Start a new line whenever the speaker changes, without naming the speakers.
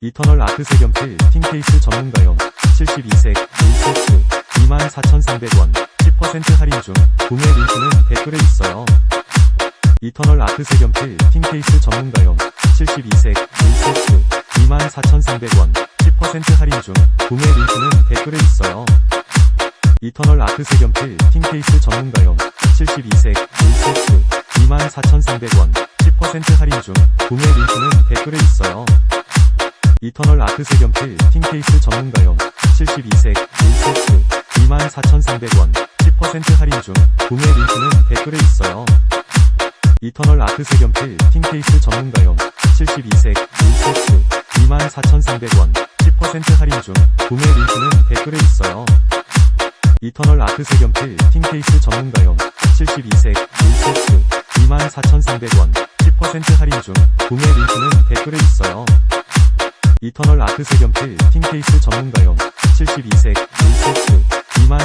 이터널 아트 색연필 틴케이스 전문가용 72색 1세트 24,300원 10% 할인 중 구매 링크는 댓글에 있어요. 이터널 아트 색연필 틴케이스 전문가용 72색 1세트 24,300원 10% 할인 중 구매 링크는 댓글에 있어요. 이터널 아트 색연필 틴케이스 전문가용 72색 1세트 24,300원 10% 할인 중 구매 링크는 댓글에 있어요. 이터널 아트 색연필 틴케이스 전문가용 72색 1세트 24,300원 10% 할인 중 구매 링크는 댓글에 있어요. 이터널 아트 색연필 틴케이스 전문가용 72색 1세트 24,300원 10% 할인 중 구매 링크는 댓글에 있어요. 이터널 아트 색연필 틴케이스 전문가용 72색 1세트 24,300원 10% 할인 중 구매 링크는 댓글에 있어요. 이터널 아트 색연필 틴케이스 전문가용 72색 1세트 24,300원